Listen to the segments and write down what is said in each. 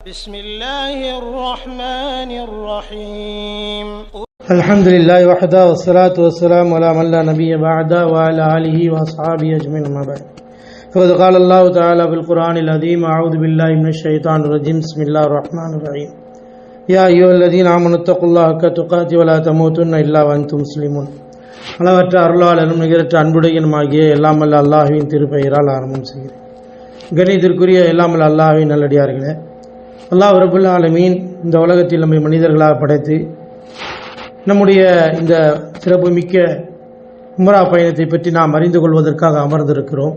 بسم الله الرحمن الرحيم الحمد لله وحده والصلاة والسلام على من لا نبي بعده وعلى آله وأصحابه أجمعين ما بعد فقد قال الله تعالى في القرآن العظيم أعوذ بالله من الشيطان الرجيم بسم الله الرحمن الرحيم يا أيها الذين آمنوا اتقوا الله حق تقاته ولا تموتن إلا وأنتم مسلمون அளவற்ற அருளாளரும் நிகரற்ற அன்புடையனுமாகிய எல்லாமல்ல அல்லாஹுவின் திருப்பெயரால் ஆரம்பம் செய்கிறேன் கணிதத்திற்குரிய எல்லாமல்ல அல்லாஹுவின் நல்லடியார்களே அல்லாஹ் ரபுல் ஆலமீன் இந்த உலகத்தில் நம்மை மனிதர்களாக படைத்து நம்முடைய இந்த சிறப்பு மிக்க உம்ரா பயணத்தை பற்றி நாம் அறிந்து கொள்வதற்காக அமர்ந்திருக்கிறோம்.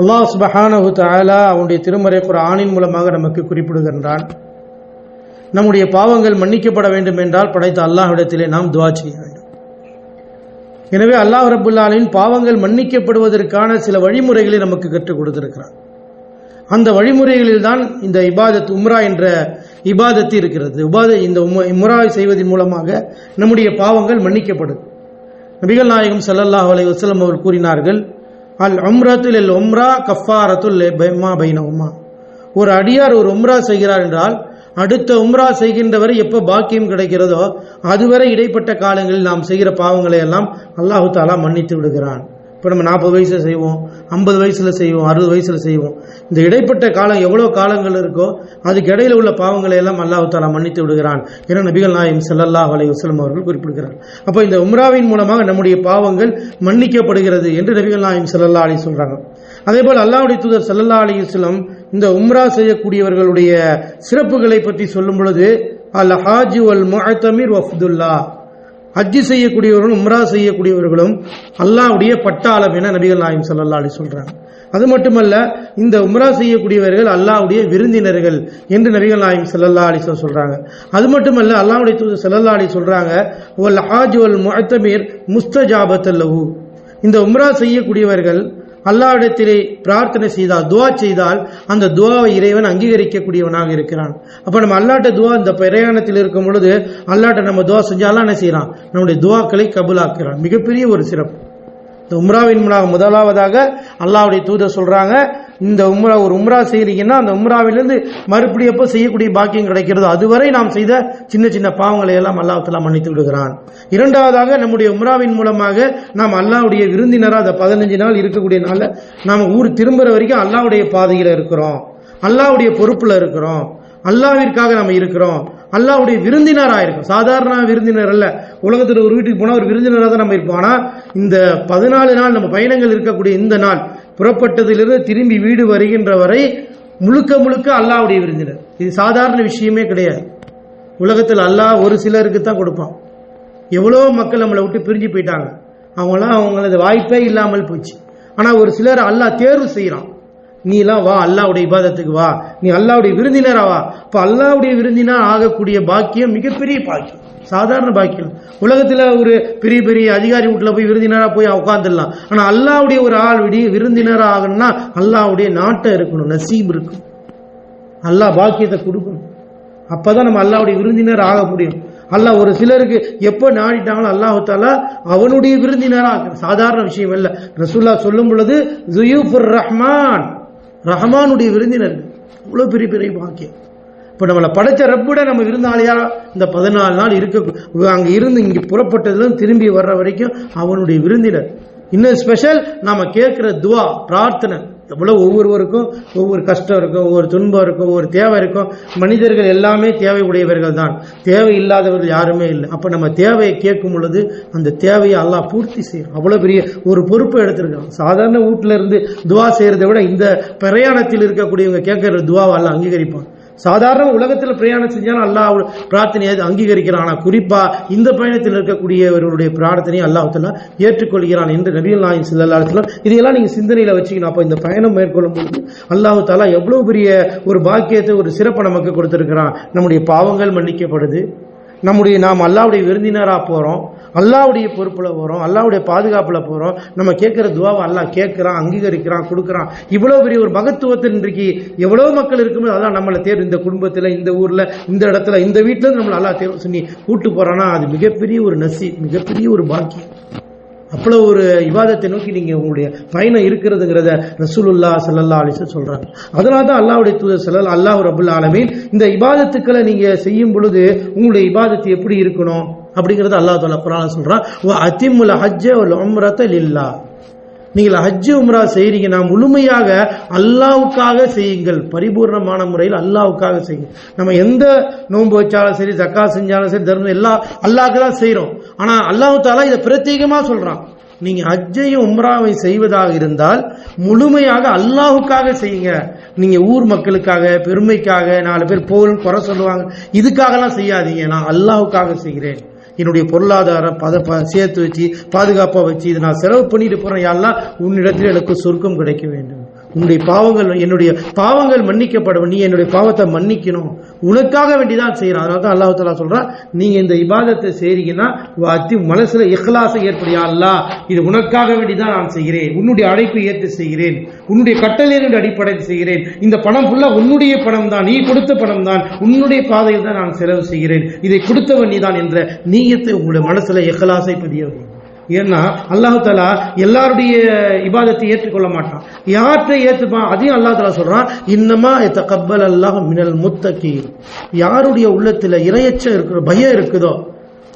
அல்லாஹ் சுபஹானஹு தாலா அவனுடைய திருமறை ஆணின் மூலமாக நமக்கு குறிப்பிடுகின்றான். நம்முடைய பாவங்கள் மன்னிக்கப்பட வேண்டும் என்றால் படைத்த அல்லாஹ்விடத்திலே நாம் துவா செய்ய வேண்டும். எனவே அல்லாஹ் ரபுல்லாலின் பாவங்கள் மன்னிக்கப்படுவதற்கான சில வழிமுறைகளை நமக்கு கற்றுக் கொடுத்திருக்கிறான். அந்த வழிமுறைகளில் தான் இந்த இபாதத் உம்ரா என்ற இபாதத்து இருக்கிறது. உபாத இந்த உம்ரா செய்வதன் மூலமாக நம்முடைய பாவங்கள் மன்னிக்கப்படும். நபிகள் நாயகம் சல்லல்லாஹ் அலைஹி வசலம் அவர் கூறினார்கள் அல் உம்ரத்துல் எல் உம்ரா கஃபாரத்துல் பைமா பைனஹுமா ஒரு அடியார் ஒரு உம்ரா செய்கிறார் என்றால் அடுத்த உம்ரா செய்கின்றவரை எப்போ பாக்கியம் கிடைக்கிறதோ அதுவரை இடைப்பட்ட காலங்களில் நாம் செய்கிற பாவங்களை எல்லாம் அல்லாஹு தாலா மன்னித்து விடுகிறான். இப்போ நம்ம நாற்பது வயசில் செய்வோம் ஐம்பது வயசில் செய்வோம் அறுபது வயசில் செய்வோம். இந்த இடைப்பட்ட காலம் எவ்வளோ காலங்கள் இருக்கோ அதுக்கு இடையில உள்ள பாவங்களை எல்லாம் அல்லாஹு மன்னித்து விடுகிறான் என நபிகள் நாயம் செல்லல்லா வலை வசலம் அவர்கள் குறிப்பிடுகிறார். அப்போ இந்த உம்ராவின் மூலமாக நம்முடைய பாவங்கள் மன்னிக்கப்படுகிறது என்று நபிகள் நாயம் செல்லல்லா அலி சொல்கிறாங்க அதே போல் அல்லாவுடைய தூதர் செல்லல்லா அலி வஸல்லம் இந்த உம்ரா செய்யக்கூடியவர்களுடைய சிறப்புகளை பற்றி சொல்லும் பொழுது அல் ஹாஜி அல் முஹத்தமீர் வஃப்துல்லா ஹஜ்ஜி செய்யக்கூடியவர்களும் உம்ரா செய்யக்கூடியவர்களும் அல்லாவுடைய பட்டாளம் என நபிகள் நாயம் ஸல்லல்லாஹு அலைஹி சொல்றாங்க. அது மட்டுமல்ல இந்த உம்ரா செய்யக்கூடியவர்கள் அல்லாவுடைய விருந்தினர்கள் என்று நபிகள் நாயம் செல்லல்லா அலி சொல்றாங்க. அது மட்டுமல்ல அல்லாவுடைய தூது செல்லல்லா அலி சொல்றாங்க வல் ஹாஜ் வல் முஅத்தமிர் முஸ்தஜாபத்தல்லஹு. இந்த உம்ரா செய்யக்கூடியவர்கள் அல்லாவிடத்திலே பிரார்த்தனை செய்தால் துவா செய்தால் அந்த துவாவை இறைவன் அங்கீகரிக்கக்கூடியவனாக இருக்கிறான். அப்போ நம்ம அல்லாட்ட துவா இந்த பிரயாணத்தில் இருக்கும் பொழுது அல்லாட்ட நம்ம துவா செஞ்சாலும் என்ன செய்யறான்? நம்முடைய துவாக்களை கபுலாக்குறான். மிகப்பெரிய ஒரு சிறப்பு. இந்த உம்ராவின் முதலாவதாக அல்லாவுடைய தூதர் சொல்றாங்க இந்த உம்ரா ஒரு உம்ரா செய்கிறீங்கன்னா அந்த உம்ராவிலிருந்து மறுபடியும் எப்போ செய்யக்கூடிய பாக்கியம் கிடைக்கிறதோ அதுவரை நாம் செய்த சின்ன சின்ன பாவங்களை எல்லாம் அல்லாஹ் மன்னித்து விடுகிறான் இரண்டாவதாக நம்முடைய உம்ராவின் மூலமாக நாம் அல்லாவுடைய விருந்தினராக அந்த பதினஞ்சு நாள் இருக்கக்கூடிய நாளில் நாம் ஊர் திரும்புற வரைக்கும் அல்லாவுடைய பாதையில் இருக்கிறோம். அல்லாஹ்வுடைய பொறுப்பில் இருக்கிறோம். அல்லாவிற்காக நம்ம இருக்கிறோம். அல்லாவுடைய விருந்தினராக இருக்கும் சாதாரண விருந்தினர் அல்ல. உலகத்தில் ஒரு வீட்டுக்கு போனால் ஒரு விருந்தினராக தான் நம்ம இருப்போம். ஆனால் இந்த பதினாலு நாள் நம்ம பயணங்கள் இருக்கக்கூடிய இந்த நாள் புறப்பட்டதிலிருந்து திரும்பி வீடு வருகின்ற வரை முழுக்க முழுக்க அல்லாவுடைய விருந்தினர். இது சாதாரண விஷயமே கிடையாது. உலகத்தில் அல்லாஹ் ஒரு சிலருக்கு தான் கொடுப்பான். எவ்வளோ மக்கள் நம்மளை விட்டு பிரிஞ்சு போயிட்டாங்க. அவங்களாம் அவங்களது வாய்ப்பே இல்லாமல் போச்சு. ஆனால் ஒரு சிலர் அல்லாஹ் தேர்வு செய்கிறான் நீ எல்லாம் வா அல்லாவுடைய இபாதத்துக்கு வா. நீ அல்லாவுடைய விருந்தினரா வா. இப்போ அல்லாவுடைய விருந்தினர் ஆகக்கூடிய பாக்கியம் மிகப்பெரிய பாக்கியம். சாதாரண பாக்கியம். உலகத்தில் ஒரு பெரிய பெரிய அதிகாரி வீட்டில் போய் விருந்தினராக போய் உட்காந்துடலாம் ஆனால் அல்லாவுடைய ஒரு ஆள் விடி விருந்தினராக ஆகணும்னா அல்லாவுடைய நாட்டம் இருக்கணும் நசீம் இருக்கும் அல்லாஹ் பாக்கியத்தை கொடுக்கணும். அப்போ தான் நம்ம அல்லாவுடைய விருந்தினர் ஆக முடியும். அல்லாஹ் ஒரு சிலருக்கு எப்போ நாடிட்டாங்களோ அல்லாஹ் தாலா அவனுடைய விருந்தினராக சாதாரண விஷயம் இல்லை. ரசூல்லா சொல்லும் பொழுது ஜுயூஃபுர் ரஹ்மான் ரஹமானுடைய விருந்தினர். இவ்வளோ பெரிய பெரிய பாக்கியம். இப்போ நம்மளை படைத்த ரப்பிட நம்ம விருந்தாளியாக இந்த பதினாலு நாள் இருக்க அங்கே இருந்து இங்கே புறப்பட்டதுலேருந்து திரும்பி வர்ற வரைக்கும் அவனுடைய விருந்தினர். இன்னும் ஸ்பெஷல் நாம் கேட்குற துவா பிரார்த்தனை. எவ்வளோ ஒவ்வொருவருக்கும் ஒவ்வொரு கஷ்டம் இருக்கும் ஒவ்வொரு துன்பம் இருக்கும் ஒவ்வொரு தேவை இருக்கும். மனிதர்கள் எல்லாமே தேவை உடையவர்கள் தான். தேவை இல்லாதவர்கள் யாருமே இல்லை. அப்போ நம்ம தேவையை கேட்கும் பொழுது அந்த தேவையை எல்லாம் பூர்த்தி செய்யும் அவ்வளோ பெரிய ஒரு பொறுப்பை எடுத்திருக்கான். சாதாரண வீட்டில் இருந்து துவா செய்கிறத விட இந்த பிரயாணத்தில் இருக்கக்கூடியவங்க கேட்குற துவாவை அங்கீகரிப்பாங்க அங்கீகரிப்பான். சாதாரண உலகத்தில் பிரயாணம் செஞ்சாலும் அல்லாஹ் பிரார்த்தனையை அங்கீகரிக்கிறான். ஆனால் குறிப்பாக இந்த பயணத்தில் இருக்கக்கூடியவர்களுடைய பிரார்த்தனையை அல்லாஹ் ஏற்றுக்கொள்கிறான் என்று நபிகள் நாயின் சில்லாத்துல இதையெல்லாம் நீங்கள் சிந்தனையில் வச்சுக்கணும். அப்போ இந்த பயணம் மேற்கொள்ளும் பொழுது அல்லாஹு தாலா எவ்வளோ பெரிய ஒரு பாக்கியத்தை ஒரு சிறப்பை நமக்கு கொடுத்துருக்கிறான். நம்முடைய பாவங்கள் மன்னிக்கப்படுது. நம்முடைய நாம் அல்லாவுடைய விருந்தினராக போகிறோம் அல்லாவுடைய பொறுப்பில் போகிறோம் அல்லாவுடைய பாதுகாப்பில் போகிறோம் நம்ம கேட்குற துவாவை அல்லா கேட்குறான் அங்கீகரிக்கிறான் கொடுக்குறான். இவ்வளோ பெரிய ஒரு மகத்துவத்தில் இன்றைக்கு எவ்வளோ மக்கள் இருக்கும்போது அதான் நம்மளை தேர்வு இந்த குடும்பத்தில் இந்த ஊரில் இந்த இடத்துல இந்த வீட்டில் நம்மளை அல்லாஹ் தேர்வு சொல்லி கூட்டு போகிறான்னா அது மிகப்பெரிய ஒரு நசி மிகப்பெரிய ஒரு பாக்கியம். அவ்வளோ ஒரு விவாதத்தை நோக்கி நீங்கள் உங்களுடைய பயணம் இருக்கிறதுங்கிறத ரசூலுல்லா சல்லல்லா அலிசன் சொல்கிறாங்க அதனால தான் அல்லாவுடைய தூதர் சல்லல் அல்லாஹ் ரபுல் ஆலமீன் இந்த இபாதத்துக்களை நீங்கள் செய்யும் பொழுது உங்களுடைய இபாதத்து எப்படி இருக்கணும்? அப்படிங்கிறது அல்லாஹ் தாலா குரான் சொல்கிறான் ஓ அதிமுல் ஹஜ்ஜ ஒரு உம்ரத்த லில்லா. நீங்கள் ஹஜ்ஜு உம்ரா செய்கிறீங்கன்னா முழுமையாக அல்லாவுக்காக செய்யுங்கள். பரிபூர்ணமான முறையில் அல்லாவுக்காக செய்யுங்கள். நம்ம எந்த நோன்பு வச்சாலும் சரி ஜக்கா செஞ்சாலும் சரி தர்மம் எல்லாம் அல்லாவுக்கு தான் செய்கிறோம் ஆனால் அல்லாஹு தாலா இதை பிரத்யேகமாக சொல்கிறான் நீங்கள் ஹஜ்ஜையும் உம்ராவை செய்வதாக இருந்தால் முழுமையாக அல்லாஹுக்காக செய்யுங்க. நீங்கள் ஊர் மக்களுக்காக பெருமைக்காக நாலு பேர் போல் குறை சொல்லுவாங்க. இதுக்காகலாம் செய்யாதீங்க. நான் அல்லாஹுக்காக செய்கிறேன். என்னுடைய பொருளாதாரம் பத சேர்த்து வச்சு பாதுகாப்பாக வச்சு இதை நான் செலவு பண்ணிட்டு போகிறேன் யாரெல்லாம் உன்னிடத்தில் எனக்கு சொர்க்கம் கிடைக்க வேண்டும். உன்னுடைய பாவங்கள் என்னுடைய பாவங்கள் மன்னிக்கப்பட நீ என்னுடைய பாவத்தை மன்னிக்கணும். உனக்காக வேண்டிதான் செய்கிறான் அதனால தான் அல்லாஹ் தாலா சொல்கிறான் நீங்கள் இந்த இபாதத்தை செய்றீங்கன்னா அத்தி மனசில் இஹ்லாசை ஏற்படியா அல்லா இது உனக்காக வேண்டிதான் நான் செய்கிறேன். உன்னுடைய அழைப்பை ஏற்று செய்கிறேன். உன்னுடைய கட்டளையின் அடிப்படையில் செய்கிறேன். இந்த பணம் ஃபுல்லாக உன்னுடைய பணம் தான். நீ கொடுத்த பணம் தான். உன்னுடைய பாதையில் தான் நான் செலவு செய்கிறேன். இதை கொடுத்தவன் நீதான் என்ற நீயத்தை உங்களுடைய மனசில் எக்கலாசை பதிய வைங்க. ஏன்னா அல்லாஹ் தாலா எல்லாருடைய இபாதத்தை ஏற்றுக்கொள்ள மாட்டான். யார்கிட்ட ஏற்றுப்பான் அதையும் அல்லாஹ் தாலா சொல்றான் இன்னமா கப்பல் அல்லாஹ் மினல் முத்தக்கீர் யாருடைய உள்ளத்தில் இரையச்சம் இருக்கிற பயம் இருக்குதோ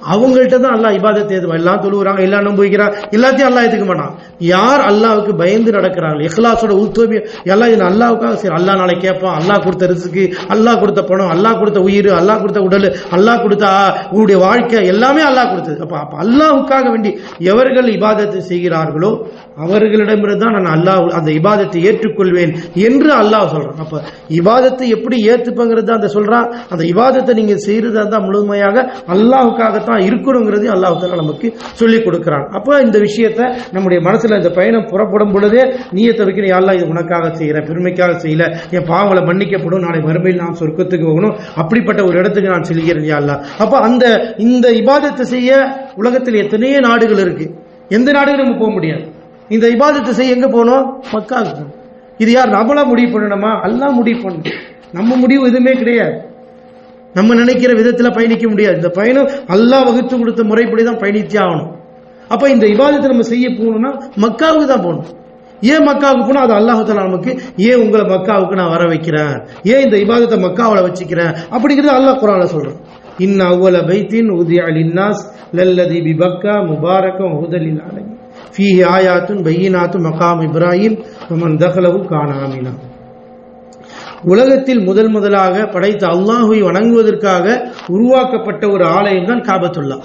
அவங்கள்ட்ட தான் அல்லாஹ் இபாதத்தை ஏதுவா எல்லாம் தொழுகிறாங்க எல்லாம் நம்புகிறாங்க எல்லாத்தையும் அல்லாஹ் ஏற்றுக்க மாட்டான். யார் அல்லாவுக்கு பயந்து நடக்கிறாங்க? இஹ்லாஸோட உத்தோபி எல்லாம் இது அல்லாவுக்காக சரி அல்லாஹ் நாளை கேட்பான். அல்லாஹ் கொடுத்த ரிசுக்கு அல்லாஹ் கொடுத்த பணம் அல்லாஹ் கொடுத்த உயிர் அல்லாஹ் கொடுத்த உடல் அல்லாஹ் கொடுத்த ஆ, உன்னுடைய வாழ்க்கை எல்லாமே அல்லாஹ் கொடுத்தது. அப்போ அப்போ அல்லாவுக்காக வேண்டி எவர்கள் இபாதத்தை செய்கிறார்களோ அவர்களிடமிருந்து தான் நான் அல்லாஹ் அந்த இபாதத்தை ஏற்றுக்கொள்வேன் என்று அல்லாஹ் சொல்கிறான் அப்போ இபாதத்தை எப்படி ஏற்றுப்பங்கிறது அந்த சொல்கிறான் அந்த இபாதத்தை நீங்கள் செய்கிறதா இருந்தால் முழுமையாக அல்லாஹுக்காகத்தான் இருக்கணுங்கிறதையும் அல்லாஹுக்காக நமக்கு சொல்லிக் கொடுக்குறான். அப்போ இந்த விஷயத்தை நம்முடைய மனசில் இந்த பயணம் புறப்படும் பொழுதே நீயத்தை வைக்கணும் யாரெல்லாம் இது உனக்காக செய்கிறேன் பெருமைக்காக செய்யல என் பாவங்களை மன்னிக்கப்படும் நாளை மறுமையில் நான் சொர்க்கத்துக்கு போகணும் அப்படிப்பட்ட ஒரு இடத்துக்கு நான் செல்கிறேன் யாரெல்லாம் அல்லாஹ். அப்போ அந்த இந்த இபாதத்தை செய்ய உலகத்தில் எத்தனையோ நாடுகள் இருக்குது எந்த நாடுகளும் நம்ம போக முடியாது. இந்த இபாதத்தை செய்ய எங்க போகணும் மக்காவுக்கு இது யார்? நம்மளா முடிவு பண்ணணுமா? அல்லாஹ் முடிவு பண்ணணும். நம்ம முடிவு எதுவுமே கிடையாது. நம்ம நினைக்கிற விதத்தில் பயணிக்க முடியாது. இந்த பயணம் அல்லாஹ் வகுத்து கொடுத்த முறைப்படி தான் பயணித்தே ஆகணும். அப்போ இந்த இபாதத்தை நம்ம செய்ய போகணும்னா மக்காவுக்கு தான் போகணும். ஏன் மக்காவுக்கு போனால் அது அல்லாஹால நமக்கு ஏன் உங்களை மக்காவுக்கு நான் வர வைக்கிறேன்? ஏன் இந்த இபாதத்தை மக்காவில் வச்சுக்கிறேன்? அப்படிங்கிறது அல்லாஹ் குரான சொல்கிறேன் இன் அவ்வள பைத்தின் உதியா லின்னாஸ் லல்லதி பிபக்கா முபாரக்கம் ஹுதலில் ஆலமி ஃபீஹி ஆயாத்தும் பையினாத்து மகாம் இப்ராஹிம் மன் தகலவு காணாமினா உலகத்தில் முதல் முதலாக படைத்த அல்லாஹுவை வணங்குவதற்காக உருவாக்கப்பட்ட ஒரு ஆலயம் தான் காபத்துல்லா.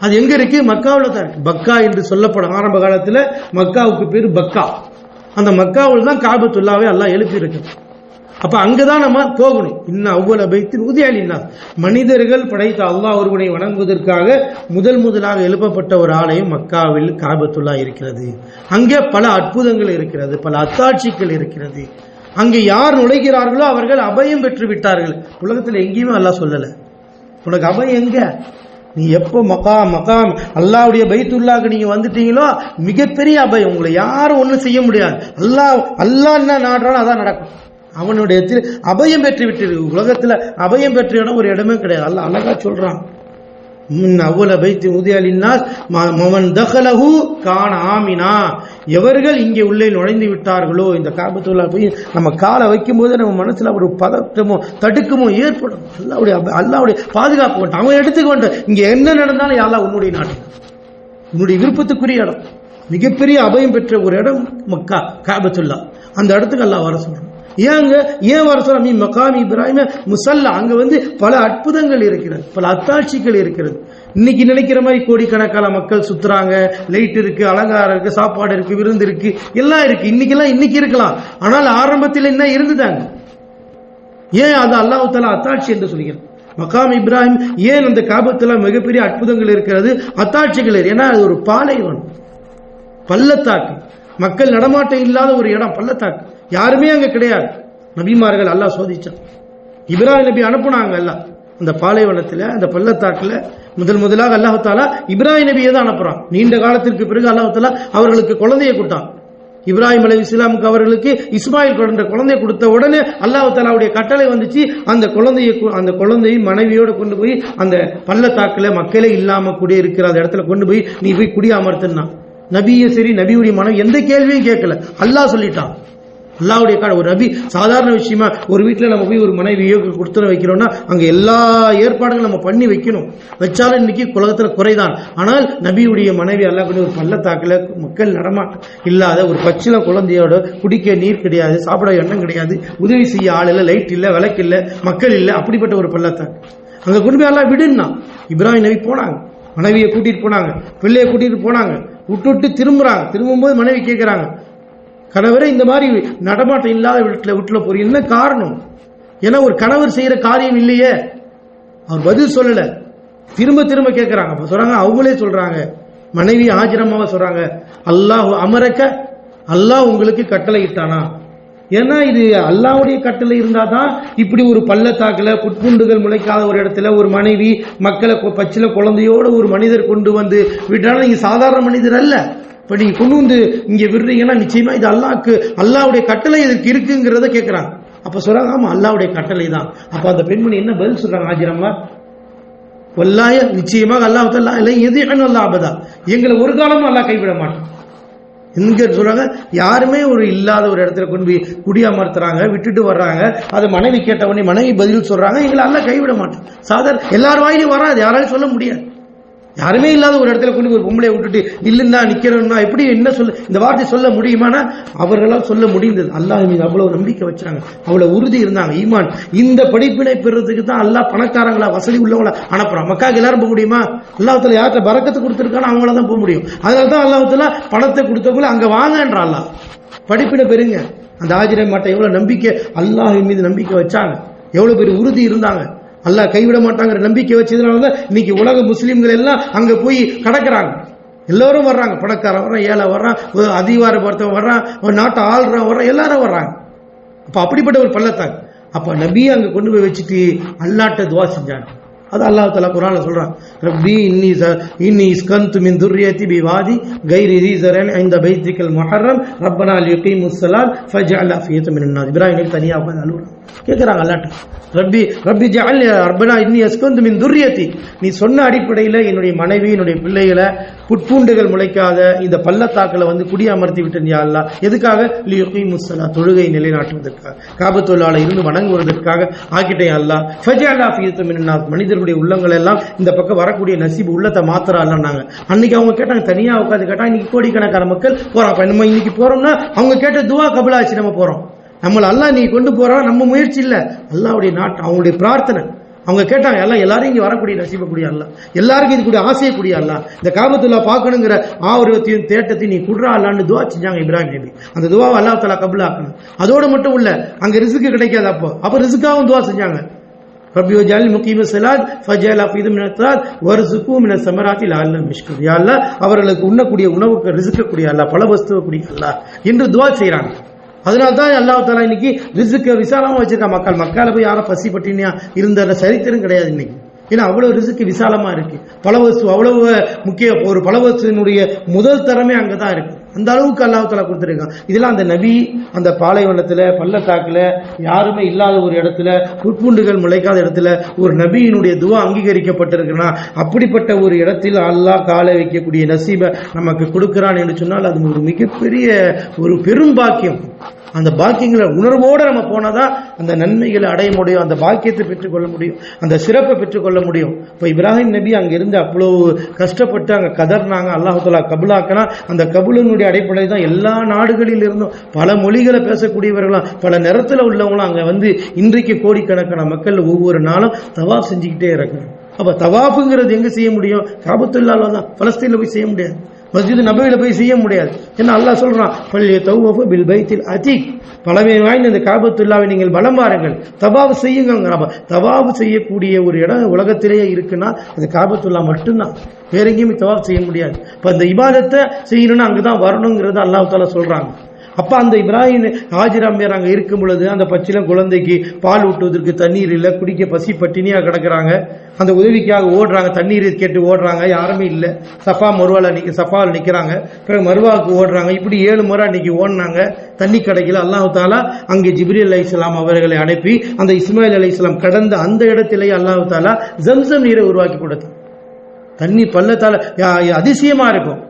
அது எங்க இருக்கு? மக்காவில் தான் இருக்கு. பக்கா என்று சொல்லப்படும் ஆரம்ப காலத்தில் மக்காவுக்கு பேர் பக்கா. அந்த மக்காவில் தான் காபத்துல்லாவை அல்லாஹ் எழுப்பி இருக்கு அப்ப அங்கதான் நம்ம போகணும். இன்னும் அவ்வளவு பைத்தின் உதயாளினா மனிதர்கள் படைத்த அல்லாஹ் ஒருவனை வணங்குவதற்காக முதல் முதலாக எழுப்பப்பட்ட ஒரு ஆலயம் மக்காவில் காபத்துல்லா இருக்கிறது. அங்கே பல அற்புதங்கள் இருக்கிறது பல அத்தாட்சிகள் இருக்கிறது. அங்கே யார் நுழைகிறார்களோ அவர்கள் அபயம் பெற்று விட்டார்கள். உலகத்தில் எங்கேயுமே அல்லாஹ் சொல்லலை. உனக்கு அபயம் எங்க? நீ எப்போ மகாம் மகாம் அல்லாவுடைய பைத்துல்லாக்கு நீங்க வந்துட்டீங்களோ மிகப்பெரிய அபயம். உங்களை யாரும் ஒன்றும் செய்ய முடியாது. அல்லாஹ் அல்லாஹ் என்ன நாடுறானோ அதான் நடக்கும். அவனுடைய திரு- அபயம் பெற்று விட்டு உலகத்தில் அபயம் பெற்ற இடம் ஒரு இடமே கிடையாது. அல்ல அழகா சொல்றான். முன் அவ்வள பைத்து உதயலின்னாஸ் மவன் தகலகு காண ஆமினா. எவர்கள் இங்கே உள்ளே நுழைந்து விட்டார்களோ இந்த காபத்துல்லா போய் நம்ம காலை வைக்கும்போது நம்ம மனசில் ஒரு பதட்டமோ தடுக்கமோ ஏற்படும். அல்லாவுடைய அல்லாவுடைய பாதுகாப்பு கொண்டு அவன் எடுத்துக்க வேண்டும். இங்கே என்ன நடந்தாலும் யாரா உன்னுடைய நாடு. உன்னுடைய விருப்பத்துக்குரிய இடம். மிகப்பெரிய அபயம் பெற்ற ஒரு இடம் மக்கா காபத்துல்லா. அந்த இடத்துக்கு அல்லா வர சொல்கிறோம் ஏங்க ஏன் வர சொல்ல மீ மகாம் இப்ராஹிம முசல்லா. அங்க வந்து பல அற்புதங்கள் இருக்கிறது பல அத்தாட்சிகள் இருக்கிறது. இன்னைக்கு நினைக்கிற மாதிரி கோடிக்கணக்கான மக்கள் சுத்துறாங்க. லைட் இருக்கு அலங்காரம் இருக்கு சாப்பாடு இருக்கு விருந்து இருக்கு எல்லாம் இருக்கு. இன்னைக்கெல்லாம் இன்னைக்கு இருக்கலாம். ஆனால் ஆரம்பத்தில் என்ன இருந்துட்டாங்க ஏன் அது அல்லாஹு தலா அத்தாட்சி என்று சொல்கிறார் மகாம் இப்ராஹிம் ஏன் அந்த காபத்தில் மிகப்பெரிய அற்புதங்கள் இருக்கிறது? அத்தாட்சிகள் ஏன்னா அது ஒரு பாலைவனம். பள்ளத்தாக்கு. மக்கள் நடமாட்டம் இல்லாத ஒரு இடம் பள்ளத்தாக்கு. யாருமே அங்கே கிடையாது. நபிமார்கள் அல்லாஹ் சோதிச்சான். இப்ராஹிம் நபி அனுப்புனாங்க எல்லாம் அந்த பாலைவனத்தில் அந்த பள்ளத்தாக்கில் முதல் முதலாக அல்லாஹாலா இப்ராஹிம் நபியை தான் அனுப்புகிறான் நீண்ட காலத்திற்கு பிறகு அல்லாஹாலா அவர்களுக்கு குழந்தையை கொடுத்தான். இப்ராஹிம் அலி இஸ்லாமுக்கு அவர்களுக்கு இஸ்மாயில் என்ற குழந்தையை கொடுத்த உடனே அல்லாஹ் தாலாவுடைய கட்டளை வந்துச்சு. அந்த குழந்தையை கு- அந்த குழந்தையை மனைவியோடு கொண்டு போய் அந்த பள்ளத்தாக்கில் மக்களே இல்லாம குடியிருக்கிற அந்த இடத்துல கொண்டு போய் நீ போய் குடியமர்த்தினான் நபியும் சரி நபியுடைய மனம் எந்த கேள்வியும் கேட்கல. அல்லாஹ் சொல்லிட்டான். அல்லாவுடைய கால ஒரு நபி சாதாரண விஷயமா ஒரு வீட்டில் நம்ம போய் ஒரு மனைவியோ கொடுத்துட வைக்கிறோம்னா அங்கே எல்லா ஏற்பாடுகளும் நம்ம பண்ணி வைக்கணும். வச்சாலும் இன்னைக்கு குலகத்தில் குறைதான். ஆனால் நபியுடைய மனைவி எல்லாம் கொண்டு ஒரு பள்ளத்தாக்கில் மக்கள் நடமாட்டம் இல்லாத ஒரு பச்சில குழந்தையோட குடிக்க நீர் கிடையாது சாப்பிட எண்ணம் கிடையாது உதவி செய்ய ஆள் இல்லை லைட் இல்லை விளக்கு இல்லை மக்கள் இல்லை அப்படிப்பட்ட ஒரு பள்ளத்தாக்கு அங்கே கொண்டு போய் எல்லாம் விடுன்னா இப்ராஹிம் நபி போனாங்க. மனைவியை கூட்டிகிட்டு போனாங்க. பிள்ளையை கூட்டிகிட்டு போனாங்க. விட்டு விட்டு திரும்புகிறாங்க திரும்பும்போது மனைவி கேட்குறாங்க கணவரே இந்த மாதிரி நடமாட்டம் இல்லாத வீட்டில் வீட்டில் போறீங்க. என்ன காரணம்? ஏன்னா ஒரு கணவர் செய்கிற காரியம் இல்லையே. அவர் பதில் சொல்லலை. திரும்ப திரும்ப கேட்குறாங்க அப்போ சொல்கிறாங்க அவங்களே சொல்கிறாங்க மனைவி ஆஜிரமாக சொல்கிறாங்க அல்லாஹ் அமரக்க அல்லாஹ் உங்களுக்கு கட்டளை இட்டானா? ஏன்னா இது அல்லாவுடைய கட்டளை இருந்தால் தான் இப்படி ஒரு பள்ளத்தாக்கில் புட்புண்டுகள் முளைக்காத ஒரு இடத்துல ஒரு மனைவி மக்களை பச்சில குழந்தையோட ஒரு மனிதர் கொண்டு வந்து விட்டாலும் நீங்கள் சாதாரண மனிதர் அல்ல. இப்போ நீங்கள் கொண்டு வந்து இங்கே விடுறீங்கன்னா நிச்சயமா இது அல்லாஹ்க்கு அல்லாவுடைய கட்டளை இதுக்கு இருக்குங்கிறத கேட்குறாங்க அப்போ சொல்றாங்க ஆமாம் அல்லாவுடைய கட்டளை தான் அப்போ அந்த பெண்மணி என்ன பதில் சொல்றாங்க ஆஜிரம்மா கொல்லாய நிச்சயமாக அல்லாஹ் இல்லை எது அல்லா அபதா. எங்களை ஒரு காலமும் அல்லாஹ் கைவிட மாட்டோம் எங்க சொல்றாங்க யாருமே ஒரு இல்லாத ஒரு இடத்துல கொண்டு போய் குடியமர்த்துறாங்க விட்டுட்டு வர்றாங்க அதை மனைவி கேட்ட உடனே மனைவி பதில் சொல்றாங்க எங்களை எல்லாம் கைவிட மாட்டோம் சாதாரண எல்லார் வாயிலையும் வராது யாராலையும் சொல்ல முடியாது. யாருமே இல்லாத ஒரு இடத்துல கொண்டு போய் ஒரு பொம்பளை விட்டுட்டு இல்லைன்னா நிக்கிறோம்னா எப்படி என்ன சொல்ல இந்த வார்த்தை சொல்ல முடியுமானா? அவர்களால் சொல்ல முடிந்தது. அல்லாஹ் மீது அவ்வளவு நம்பிக்கை வச்சாங்க அவ்வளவு உறுதி இருந்தாங்க. ஈமான். இந்த படிப்பினை பெறுறதுக்கு தான் அல்லாஹ் பணக்காரங்களா வசதி உள்ளவங்களா அனுப்புறான். மக்காக்கு எல்லாரும் போக முடியுமா? அல்லாஹத்துல யார்கிட்ட பறக்கத்து கொடுத்துருக்கானோ அவங்கள தான் போக முடியும். அதனால தான் அல்லாஹத்துல பணத்தை கொடுத்தவங்கள அங்க வாங்கன்ற அல்லாஹ். படிப்பினை பெறுங்க. அந்த ஆஜிரை மாட்டை எவ்வளவு நம்பிக்கை? அல்லாஹின் மீது நம்பிக்கை வச்சாங்க. எவ்வளவு பெரிய உறுதி இருந்தாங்க. அல்லாஹ் கைவிட மாட்டாங்கிற நம்பிக்கை வச்சதுனால தான் இன்னைக்கு உலக முஸ்லீம்கள் எல்லாம் அங்கே போய் கடக்கிறாங்க. எல்லோரும் வர்றாங்க. பணக்காரன் வர்றான் ஏழை வர்றான் அதிகார பொறுத்தவன் வர்றான் ஒரு நாட்டை ஆள்றான் வர்றான் எல்லாரும் வர்றாங்க. அப்போ அப்படிப்பட்ட ஒரு பள்ளத்தாக்கு. அப்போ நபியை அங்கே கொண்டு போய் வச்சுட்டு அல்லாட்ட துவா செஞ்சாங்க. அது அல்லாஹ் தலா குரான்ல சொல்கிறான் ரப்பி இன்னி ச இன்னி இஸ்கந்து மின் துர்யத்தி பி வாதி கைரி ரீசரன் இந்த பைத்திக்கல் முஹர்ரம். ரப்பனால் யுகி முசலால் ஃபஜ் அஃபியத மினன் மின் இப்ராஹிம் தனியாக தனியா கேட்குறாங்க அல்லாட்ட. ரப்பி ரப்பி ஜால் ரப்பனா இன்னி அஸ்கந்து மின் துரியத்தி நீ சொன்ன அடிப்படையில் என்னுடைய மனைவி என்னுடைய பிள்ளைகளை புட்பூண்டுகள் முளைக்காத இந்த பள்ளத்தாக்களை வந்து குடியமர்த்தி விட்டேன் யா அல்லாஹ். எதுக்காக? லியுகி ஸலாத் தொழுகை நிலைநாட்டுவதற்காக. காபத்துள்ளால இருந்து வணங்குவதற்காக ஆக்கிட்டேன் அல்லாஹ். ஃபஜாலா அஃபியத மனிதர்களுடைய உள்ளங்கள் எல்லாம் இந்த பக்கம் வரக்கூடிய நசீப் உள்ளத்தை மாத்திரா இல்லைன்னாங்க அன்னைக்கு அவங்க கேட்டாங்க தனியா உட்காந்து கேட்டா இன்னைக்கு கோடிக்கணக்கான மக்கள் போறோம் நம்ம இன்னைக்கு போறோம்னா அவங்க கேட்ட துவா கபிலாச்சு நம்ம போறோம். நம்மளை அல்லாஹ் நீ கொண்டு போகிறா நம்ம முயற்சி இல்லை. அல்லாவுடைய நாட்டு அவங்களுடைய பிரார்த்தனை. அவங்க கேட்டாங்க எல்லாம் எல்லாரும் இங்கே வரக்கூடிய நசீபக்கூடிய அல்ல எல்லாருக்கும் இது கூட ஆசையக்கூடிய அல்ல இந்த காபத்துல்லா பார்க்கணுங்கிற ஆர்வத்தையும் தேட்டத்தையும் நீ குடுறா அல்லான்னு துவா செஞ்சாங்க இப்ராஹிம் நபி. அந்த துவாவை அல்லாஹ் தலா கபுல் ஆக்கணும். அதோடு மட்டும் இல்ல அங்கே ரிசுக்கு கிடைக்காது அப்போ. அப்போ ரிசுக்காகவும் துவா செஞ்சாங்க. ரப்பி வஜால் முகீம சலாத் ஃபஜல் அஃபீது மின ஒரு வர்சுக்கு மின சமராத்தி லால்ல மிஷ்கர். அல்ல அவர்களுக்கு உண்ணக்கூடிய உணவுக்கு ரிசுக்கக்கூடிய அல்ல பல வஸ்துவக்கூடிய அல்ல என்று துவா செய்கிறாங்க அதனால தான் அல்லாஹ் தாலா இன்னைக்கு ரிசுக்கு விசாலமாக வச்சிருக்கா மக்கள். மக்களை போய் யாரும் பசி பட்டினியா இருந்த சரித்திரம் கிடையாது இன்னைக்கு. ஏன்னா அவ்வளவு ரிசுக்கு விசாலமாக இருக்கு. பலவசு அவ்வளவு முக்கிய ஒரு பலவசுனுடைய முதல் தரமே அங்கதான் இருக்கு. அந்த அளவுக்கு அல்லாஹ் கொடுத்துருக்கான். இதெல்லாம் அந்த நபி அந்த பாலைவனத்தில் பள்ளத்தாக்குல யாருமே இல்லாத ஒரு இடத்துல புற்புண்டுகள் முளைக்காத இடத்துல ஒரு நபியினுடைய துவா அங்கீகரிக்கப்பட்டிருக்குன்னா அப்படிப்பட்ட ஒரு இடத்தில் அல்லாஹ் காலை வைக்கக்கூடிய நசீபை நமக்கு கொடுக்குறான்னு என்று சொன்னால் அது ஒரு மிகப்பெரிய ஒரு பெரும் பாக்கியம். அந்த பாக்கியங்களை உணர்வோடு நம்ம போனாதான் அந்த நன்மைகளை அடைய முடியும் அந்த பாக்கியத்தை பெற்றுக்கொள்ள முடியும் அந்த சிறப்பை பெற்றுக்கொள்ள முடியும். இப்போ இப்ராஹிம் நபி அங்கே இருந்து அவ்வளோ கஷ்டப்பட்டு அங்கே கதர்னாங்க அல்லாஹுலா கபுலாக்கனா அந்த கபுலினுடைய அடிப்படையில் தான் எல்லா நாடுகளில் இருந்தும் பல மொழிகளை பேசக்கூடியவர்களாம் பல நிறத்தில் உள்ளவங்களும் அங்கே வந்து இன்றைக்கு கோடிக்கணக்கான மக்கள் ஒவ்வொரு நாளும் தவா செஞ்சுக்கிட்டே இருக்கிறாங்க. அப்போ தவாஃபுங்கிறது எங்கே செய்ய முடியும்? காபத்துல்லால தான் பலஸ்தீனில் போய் செய்ய முடியாது. மஸ்ஜித் நபையில் போய் செய்ய முடியாது. ஏன்னா அல்லாஹ் சொல்கிறான் பள்ளிய தௌவஃபு பில் பைத்தில் அதிக் பழமை வாய்ந்த இந்த காபத்துல்லாவை நீங்கள் பலம் பாருங்கள் தபாவு செய்யுங்க தபாவு செய்யக்கூடிய ஒரு இடம் உலகத்திலேயே இருக்குன்னா அது காபத்துல்லா மட்டும்தான். வேற எங்கேயுமே தவாப் செய்ய முடியாது. இப்போ அந்த இபாதத்தை செய்யணும்னா அங்கே தான் வரணுங்கிறது அல்லாஹால சொல்கிறாங்க அப்போ அந்த இப்ராஹிம் ஹாஜிராமியார் அங்கே இருக்கும் பொழுது அந்த பச்சிலம் குழந்தைக்கு பால் ஊட்டுவதற்கு தண்ணீர் இல்லை குடிக்க பசி பட்டினியாக கிடக்கிறாங்க. அந்த உதவிக்காக ஓடுறாங்க தண்ணீர் கேட்டு ஓடுறாங்க யாருமே இல்லை. சஃபா மறுவாவில் நிற்க சஃபாவில் நிற்கிறாங்க பிறகு மறுவாவுக்கு ஓடுறாங்க. இப்படி ஏழு முறை அன்னைக்கு ஓடினாங்க. தண்ணி கிடைக்கல. அல்லாஹ் தாலா அங்கே ஜிப்ரி அலி இஸ்லாம் அவர்களை அனுப்பி அந்த இஸ்மாயில் அலை இஸ்லாம் கடந்த அந்த இடத்திலேயே அல்லாஹ் தாலா ஜம்சம் நீரை உருவாக்கி கொடுத்தான். தண்ணி பள்ளத்தால் அதிசயமாக இருக்கும்.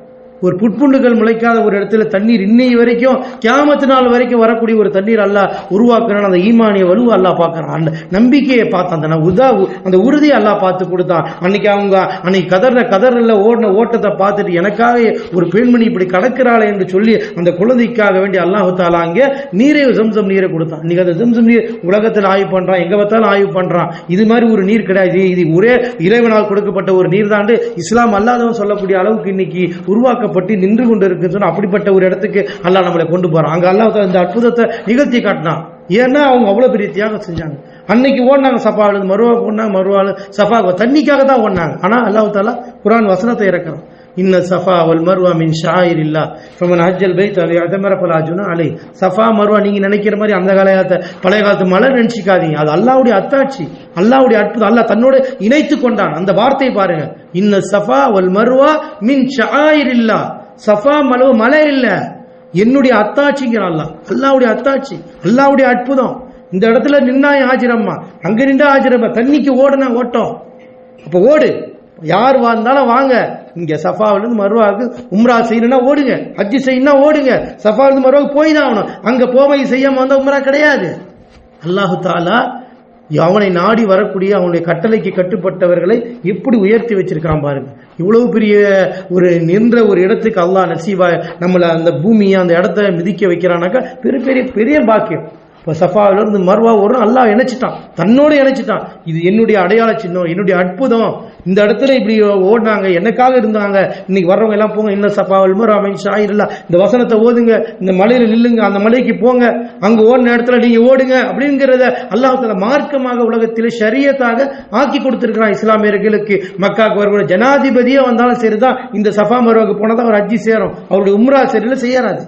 ஒரு புட்புண்டுகள் முளைக்காத ஒரு இடத்துல தண்ணீர் இன்னை வரைக்கும் கியாமத்து நாள் வரைக்கும் வரக்கூடிய ஒரு தண்ணீர் அல்லாஹ் உருவாக்குறான். அந்த ஈமானிய வலுவை அல்லாஹ் பார்க்குறான். அந்த நம்பிக்கையை பார்த்தான். அந்த உதா அந்த உறுதியை அல்லாஹ் பார்த்து கொடுத்தான். அன்னைக்கு அவங்க அன்னைக்கு கதற கதறில் ஓடின ஓட்டத்தை பார்த்துட்டு எனக்காக ஒரு பெண்மணி இப்படி கடக்கிறாளே என்று சொல்லி அந்த குழந்தைக்காக வேண்டி அல்லாஹு தாலா அங்கே நீரை ஜம்சம் நீரை கொடுத்தான். இன்னைக்கு அந்த ஜம்சம் நீர் உலகத்தில் ஆய்வு பண்றான். எங்க பார்த்தாலும் ஆய்வு பண்றான். இது மாதிரி ஒரு நீர் கிடையாது. இது ஒரே இறைவனால் கொடுக்கப்பட்ட ஒரு நீர் தாண்டு இஸ்லாம் அல்லாதவன் சொல்லக்கூடிய அளவுக்கு இன்னைக்கு உருவாக்க உருவாக்கப்பட்டு நின்று கொண்டு இருக்குன்னு சொன்னா அப்படிப்பட்ட ஒரு இடத்துக்கு அல்லா நம்மளை கொண்டு போறான். அங்க அல்லாஹ் இந்த அற்புதத்தை நிகழ்த்தி காட்டினான். ஏன்னா அவங்க அவ்வளவு பெரிய தியாகம் செஞ்சாங்க. அன்னைக்கு ஓடினாங்க சஃபாவில் மருவா ஓடினாங்க மருவாள் சஃபா தண்ணிக்காக தான் ஓடினாங்க. ஆனா அல்லாஹ் தாலா குரான் வசனத்தை இறக்குறான். இன்ன சஃபா வல் மர்வா மின் ஷாயிர் இல்லா ஃபமன் ஹஜ்ஜல் பைத் அலி அதமர அலை. சஃபா மர்வா நீங்கள் நினைக்கிற மாதிரி அந்த காலத்தை பழைய காலத்து மலர் நினச்சிக்காதீங்க. அது அல்லாவுடைய அத்தாட்சி. அல்லாவுடைய அற்புதம். அல்லாஹ் தன்னோட இணைத்து கொண்டான். அந்த வார்த்தையை பாருங்க. இன்ன சஃபா வல் மர்வா மின் ஷாயிர் இல்லா சஃபா மலவு மலை இல்லை. என்னுடைய அத்தாட்சிங்கிற அல்லா அல்லாவுடைய அத்தாட்சி. அல்லாவுடைய அற்புதம். இந்த இடத்துல நின்னா ஆஜிரம்மா. அங்க நின்றா ஆஜிரம்மா. தண்ணிக்கு ஓடுனா ஓட்டம். அப்போ ஓடு. யார் வந்தாலும் வாங்க. இங்கே சஃபாவிலேருந்து மருவாவுக்கு உம்ரா செய்யணும்னா ஓடுங்க ஹஜ்ஜு செய்யணும்னா ஓடுங்க. சஃபாவிலேருந்து மருவாவுக்கு போய் தான் ஆகணும். அங்கே போவை செய்யாமல் வந்தால் உம்ரா கிடையாது. அல்லாஹு தாலா அவனை நாடி வரக்கூடிய அவனுடைய கட்டளைக்கு கட்டுப்பட்டவர்களை எப்படி உயர்த்தி வச்சிருக்கான் பாருங்க. இவ்வளவு பெரிய ஒரு நின்ற ஒரு இடத்துக்கு அல்லாஹ் நசீவா நம்மளை அந்த பூமியை அந்த இடத்த மிதிக்க வைக்கிறானாக்கா பெரிய பெரிய பெரிய பாக்கியம். இப்போ சஃபாவிலிருந்து மர்வா ஒரு அல்லாஹ் இணைச்சிட்டான். தன்னோட இணைச்சிட்டான். இது என்னுடைய அடையாள சின்னம் என்னுடைய அற்புதம். இந்த இடத்துல இப்படி ஓடினாங்க என்னக்காக இருந்தாங்க? இன்னைக்கு வர்றவங்க எல்லாம் போங்க இன்னும் சஃபாவல் மர்வாமின் ஷாயிரல்லா. இந்த வசனத்தை ஓதுங்க இந்த மலையில் நில்லுங்க அந்த மலைக்கு போங்க அங்கே ஓடின இடத்துல நீங்கள் ஓடுங்க அப்படிங்கிறத அல்லாஹால மார்க்கமாக உலகத்தில் ஷரியத்தாக ஆக்கி கொடுத்துருக்கிறான் இஸ்லாமியர்களுக்கு மக்காக்கு வரக்கூடிய ஜனாதிபதியே வந்தாலும் சரிதான் இந்த சஃபா மரவுக்கு போனால் தான் அவர் அஜி சேரும். அவருடைய உம்ரா சரியில் செய்யறாது.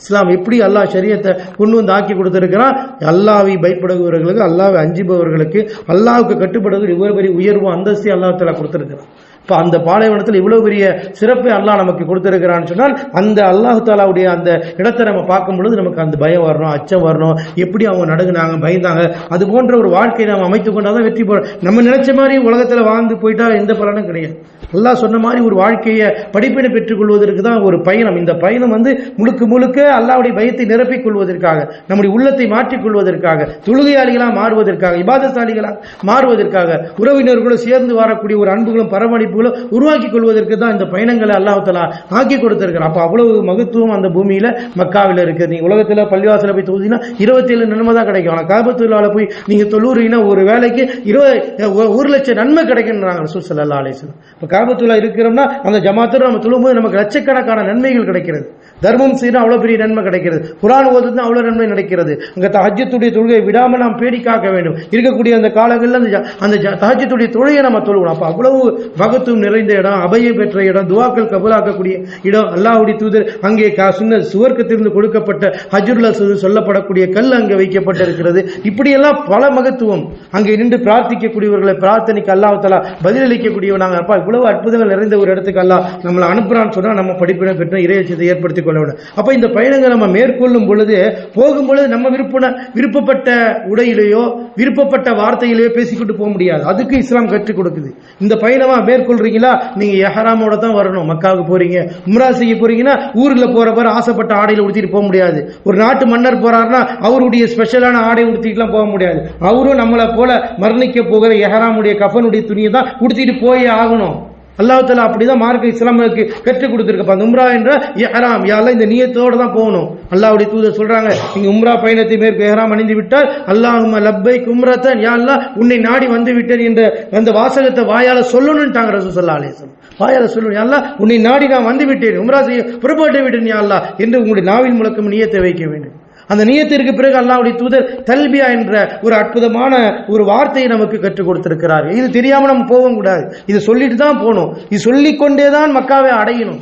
இஸ்லாம் எப்படி அல்லாஹ் சரியத்தை கொண்டு வந்து ஆக்கி கொடுத்துருக்கிறான் அல்லாவை பயப்படுபவர்களுக்கு அல்லாவை அஞ்சுபவர்களுக்கு அல்லாவுக்கு கட்டுப்படுவது இவ்வளவு பெரிய உயர்வு அந்தஸ்தி அல்லாஹ் கொடுத்துருக்கிறான். இப்போ அந்த பாலைவனத்தில் இவ்வளோ பெரிய சிறப்பை அல்லாஹ் நமக்கு கொடுத்துருக்கிறான்னு சொன்னால் அந்த அல்லாஹு தாலாவுடைய அந்த இடத்தை நம்ம பார்க்கும் பொழுது நமக்கு அந்த பயம் வரணும் அச்சம் வரணும். எப்படி அவங்க நடுங்கினாங்க பயந்தாங்க அது போன்ற ஒரு வாழ்க்கையை நாம் அமைத்து கொண்டாதான் வெற்றி போகிறோம் நம்ம நினைச்ச மாதிரி உலகத்தில் வாழ்ந்து போயிட்டா எந்த பலனும் கிடையாது. அல்லாஹ் சொன்ன மாதிரி ஒரு வாழ்க்கையை படிப்பினை பெற்றுக்கொள்வதற்கு தான் ஒரு பயணம். இந்த பயணம் வந்து முழுக்க முழுக்க அல்லாவுடைய பயத்தை நிரப்பிக் கொள்வதற்காக நம்முடைய உள்ளத்தை மாற்றிக்கொள்வதற்காக தொழுகையாளிகளாக மாறுவதற்காக இபாதசாலிகளாக மாறுவதற்காக உறவினர்களோடு சேர்ந்து வரக்கூடிய ஒரு அன்புகளும் பரமளிப்பு பரவணிப்புகளும் உருவாக்கி கொள்வதற்கு தான் இந்த பயணங்களை அல்லாஹலா ஆக்கி கொடுத்திருக்கிறார் அப்போ அவ்வளவு மகத்துவம் அந்த பூமியில் மக்காவில் இருக்குது நீங்கள் உலகத்தில் பள்ளிவாசலில் போய் தொகுதினா இருபத்தி ஏழு நன்மை தான் கிடைக்கும். ஆனால் காபத்துள்ளால போய் நீங்கள் தொழுறீங்கன்னா ஒரு வேலைக்கு இருபது ஒரு லட்சம் நன்மை கிடைக்குன்றாங்க ரசூல் சல்லா அலிஸ்லாம் இப்போ காபத்துள்ளா இருக்கிறோம்னா அந்த ஜமாத்தோட நம்ம தொழும்போது நமக்கு லட்சக்கணக்கான நன்மைகள் கிடைக்கிறது. தர்மம் செய்யணும் அவ்வளோ பெரிய நன்மை கிடைக்கிறது. குரான் ஓதுனா அவ்வளோ நன்மை நடக்கிறது. அங்கே தஹஜத்துடைய தொழுகை விடாமல் நாம் பேடி காக்க வேண்டும். இருக்கக்கூடிய அந்த காலங்களில் அந்த அந்த ஜ- தஹஜத்துடைய தொழுகையை நம்ம தொழுகணும். அப்போ அவ்வளவு மகத்துவம் நிறைந்த இடம் அபயம் பெற்ற இடம் துவாக்கள் கபலாக்கக்கூடிய இடம் அல்லாஹுடைய தூதர் அங்கே கா சுன்ன சுவர்க்கத்திலிருந்து கொடுக்கப்பட்ட ஹஜ்ருல்லா சொல்லப்படக்கூடிய கல் அங்கே வைக்கப்பட்டிருக்கிறது. இப்படியெல்லாம் பல மகத்துவம். அங்கே நின்று பிரார்த்திக்கக்கூடியவர்களை பிரார்த்தனைக்கு அல்லாஹத்தலா பதிலளிக்கக்கூடியவனாங்க அப்பா இவ்வளவு அற்புதங்கள் நிறைந்த ஒரு இடத்துக்கு அல்லாஹ் நம்மளை அனுப்புறான்னு சொன்னால் நம்ம படிப்பினை பெற்ற இறையச்சத்தை ஏற்படுத்திக் மேற்கொள்ள வேண்டும் இந்த பயணங்களை நம்ம மேற்கொள்ளும் பொழுது போகும்பொழுது நம்ம விருப்ப விருப்பப்பட்ட உடையிலேயோ விருப்பப்பட்ட வார்த்தையிலேயோ பேசிக்கிட்டு போக முடியாது. அதுக்கு இஸ்லாம் கற்றுக் கொடுக்குது. இந்த பயணமாக மேற்கொள்றீங்களா? நீங்கள் எஹராமோட தான் வரணும். மக்காவுக்கு போறீங்க. உம்ரா செய்ய போறீங்கன்னா ஊரில் போகிறப்ப ஆசைப்பட்ட ஆடையில் உடுத்திட்டு போக முடியாது. ஒரு நாட்டு மன்னர் போறாருன்னா அவருடைய ஸ்பெஷலான ஆடை உடுத்திட்டுலாம் போக முடியாது. அவரும் நம்மளை போல மரணிக்க போகிற எஹராமுடைய கஃபனுடைய துணியை தான் உடுத்திட்டு போயே ஆகணும். அல்லாஹால அப்படி அப்படிதான் மார்க்க இஸ்லாமுக்கு கற்றுக் கொடுத்துருக்கப்பா அந்த உம்ரா என்ற எஹராம் யாரெல்லாம் இந்த நியத்தோடு தான் போகணும். அல்லாவுடைய தூதர் சொல்றாங்க நீங்க உம்ரா பயணத்தை மேற்கு எஹராம் அணிந்து விட்டால் அல்லாஹும் லப்பை கும்ரத்தன் யாரெல்லாம் உன்னை நாடி வந்து விட்டேன் என்ற அந்த வாசகத்தை வாயால சொல்லணும்ட்டாங்க ரசூ சொல்லா அலைஹி வாயால சொல்லணும் யாரெல்லாம் உன்னை நாடி நான் வந்து விட்டேன் உம்ரா செய்ய புறப்பட்டு விட்டேன் யாரெல்லாம் என்று உங்களுடைய நாவின் முழக்கம் நியத்தை வைக்க வேண்டும். அந்த நியத்திற்கு பிறகு அல்லாவுடைய தூதர் தல்பியா என்ற ஒரு அற்புதமான ஒரு வார்த்தையை நமக்கு கற்றுக் கொடுத்திருக்கிறார். இது தெரியாமல் நம்ம போகவும் கூடாது. இது சொல்லிட்டு தான் போகணும். இது சொல்லிக்கொண்டே தான் மக்காவை அடையணும்.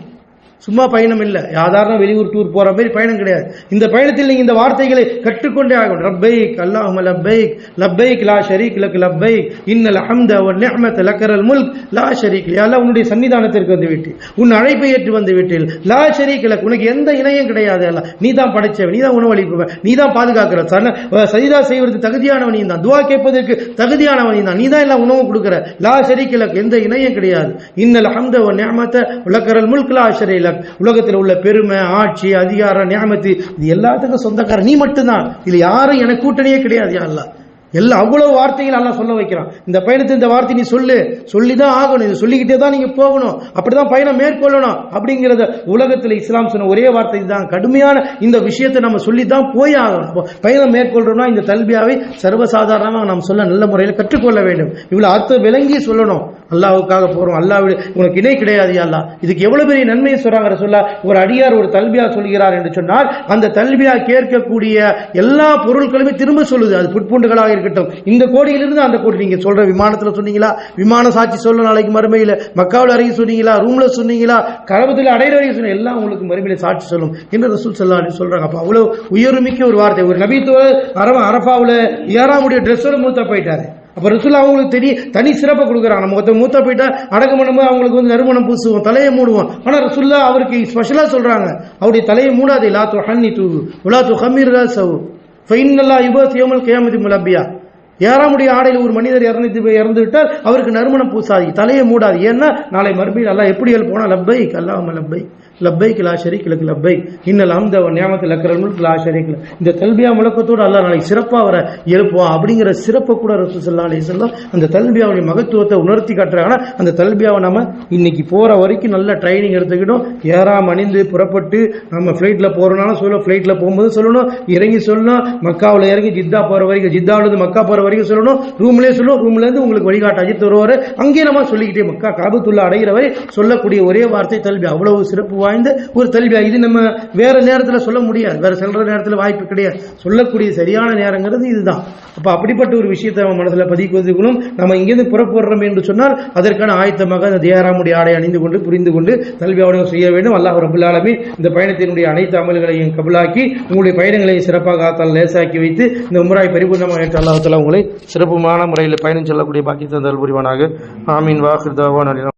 சும்மா பயணம் இல்லை. சாதாரண வெளியூர் டூர் போகிற மாதிரி பயணம் கிடையாது. இந்த பயணத்தில் நீங்கள் இந்த வார்த்தைகளை கற்றுக்கொண்டே ஆகணும். லப்பைக் அல்லாஹும் லப்பைக் லப்பைக் லா ஷரீக் லக் லப்பைக் இன்னல் அஹம்த ஒன் நெஹமத் லக்கரல் முல்க் லா ஷரீக் யா உன்னுடைய சன்னிதானத்திற்கு வந்து விட்டு உன் அழைப்பை ஏற்று வந்து விட்டீர் லா ஷரீக் லக் உனக்கு எந்த இணையம் கிடையாது அல்ல நீ தான் படைச்சவன் நீ தான் உணவளிப்பவன் நீ தான் பாதுகாக்கிற சன சஜிதா செய்வதற்கு தகுதியானவன் நீ தான். துவா கேட்பதற்கு தகுதியானவன் நீ தான். நீ தான் எல்லாம் உணவு கொடுக்குற. லா ஷரீக் லக் எந்த இணையும் கிடையாது. இன்னல் அஹம்த ஒன் நிஅமத லக்கரல் முல்க் லா ஷரீக் மில்லக் உலகத்தில் உள்ள பெருமை ஆட்சி அதிகாரம் நியமத்து இது எல்லாத்துக்கும் சொந்தக்காரன். நீ மட்டும்தான். இதில் யாரும் எனக்கு கூட்டணியே கிடையாது யா எல்லாம் அவ்வளவு வார்த்தைகள் எல்லாம் சொல்ல வைக்கிறான். இந்த பயணத்தை இந்த வார்த்தை நீ சொல்லு. சொல்லி தான் ஆகணும். இது சொல்லிக்கிட்டே தான் நீங்க போகணும். அப்படிதான் பயணம் மேற்கொள்ளணும். அப்படிங்கிறத உலகத்தில் இஸ்லாம் சொன்ன ஒரே வார்த்தை தான் கடுமையான இந்த விஷயத்தை நம்ம சொல்லி தான் போய் ஆகணும். பயணம் மேற்கொள்றோம்னா இந்த தல்பியாவை சர்வசாதாரணமாக நாம் சொல்ல நல்ல முறையில் கற்றுக்கொள்ள வேண்டும். இவ்வளோ அர்த்தம் விளங்கி சொல்லணும். அல்லாவுக்காக போகிறோம் அல்லாஹ் உனக்கு இணை கிடையாது அல்லா அல்லாஹ். இதுக்கு எவ்வளோ பெரிய நன்மையை சொல்கிறாங்க சொல்ல ஒரு அடியார் ஒரு தல்வியா சொல்கிறார் என்று சொன்னால் அந்த தல்பியா கேட்கக்கூடிய எல்லா பொருட்களுமே திரும்ப சொல்லுது. அது புட்பூண்டுகளாக இருக்கட்டும். இந்த கோடியிலிருந்து அந்த கோடி. நீங்கள் சொல்கிற விமானத்தில் சொன்னீங்களா? விமான சாட்சி சொல்ல நாளைக்கு மறுமையில். மக்காவில் அருகே சொன்னீங்களா? ரூமில் சொன்னீங்களா? கழகத்தில் அடையிற வரைக்கும் சொன்ன எல்லாம் உங்களுக்கு மறுமையில சாட்சி சொல்லும் என்று ரசூல் சல்லா சொல்கிறாங்க அப்போ அவ்வளோ உயர்மிக்க ஒரு வார்த்தை. ஒரு நபித்துவ அரவ அரபாவில் ஏறாமுடைய ட்ரெஸ்ஸோட மூத்த போயிட்டாரு. அப்போ ரசுல்லா அவங்களுக்கு தெரிய தனி சிறப்பை கொடுக்குறாங்க நம்ம ஒருத்தர் மூத்தா போயிட்டா அடக்கம் பண்ணும்போது அவங்களுக்கு வந்து நறுமணம் பூசுவோம் தலையை மூடுவோம். ஆனால் ரசுல்லா அவருக்கு ஸ்பெஷலாக சொல்கிறாங்க அவருடைய தலையை மூடாது. லா து ஹன்னி தூ உலா து ஹமீர் சவு ஃபைனல்லா யுபஸ் யோமல் கேமதி முலப்பியா ஏறாமுடைய ஆடையில் ஒரு மனிதர் இறந்து போய் இறந்து விட்டால் அவருக்கு நறுமணம் பூசாது தலையை மூடாது ஏன்னா நாளை மறுபடியும் நல்லா எப்படி போனால் லப்பை கல்லாமல் லப்பை லப்பைக்கு லா ஷரீக் லப்பை. இன்னல் அம்த நியமத்து லக்கரல் முல்க் லா ஷரீக் இந்த தல்பியா முழக்கத்தோடு அல்லா நாளைக்கு சிறப்பாக வர எழுப்புவான் அப்படிங்கிற சிறப்பை கூட ரசூ சல்லா அலி செல்லம் அந்த தல்பியாவுடைய மகத்துவத்தை உணர்த்தி காட்டுறாங்கன்னா அந்த தல்பியாவை நம்ம இன்னைக்கு போகிற வரைக்கும் நல்ல ட்ரைனிங் எடுத்துக்கிட்டோம். ஏறாம அணிந்து புறப்பட்டு நம்ம ஃப்ளைட்டில் போகிறோம்னாலும் சொல்லணும். ஃப்ளைட்டில் போகும்போது சொல்லணும். இறங்கி சொல்லணும். மக்காவில் இறங்கி ஜித்தா போகிற வரைக்கும் ஜித்தாவிலேருந்து மக்கா போகிற வரைக்கும் சொல்லணும். ரூம்லேயே சொல்லணும். ரூம்லேருந்து உங்களுக்கு வழிகாட்ட அஜித் வருவார். அங்கேயே நம்ம சொல்லிக்கிட்டே மக்கா காபத்துள்ள அடைகிற வரை சொல்லக்கூடிய ஒரே வார்த்தை தல்பியா. அவ்வளவு சிறப்பு வாய்ந்த ஒரு தல்வியாக இது நம்ம வேற நேரத்தில் சொல்ல முடியாது. வேற செல்ற நேரத்தில் வாய்ப்பு கிடையாது. சொல்லக்கூடிய சரியான நேரங்கிறது இதுதான். அப்போ அப்படிப்பட்ட ஒரு விஷயத்தை நம்ம மனசில் பதிக்குவதற்குள்ளும் நம்ம இங்கேருந்து புறப்படுறோம் என்று சொன்னால் அதற்கான ஆயத்தமாக அந்த தேராமுடைய ஆடை அணிந்து கொண்டு புரிந்து கொண்டு தல்வியாவுடைய செய்ய வேண்டும். அல்லாஹ் ரபுல்லாலமே இந்த பயணத்தினுடைய அனைத்து அமல்களையும் கபலாக்கி உங்களுடைய பயணங்களையும் சிறப்பாக ஆத்தால் லேசாக்கி வைத்து இந்த உம்ராய் பரிபூர்ணமாக ஏற்ற அல்லாஹ் உங்களை சிறப்புமான முறையில் பயணம் செல்லக்கூடிய பாக்கியத்தை தல்புரிவானாக ஆமீன். வாஹிர் தாவான்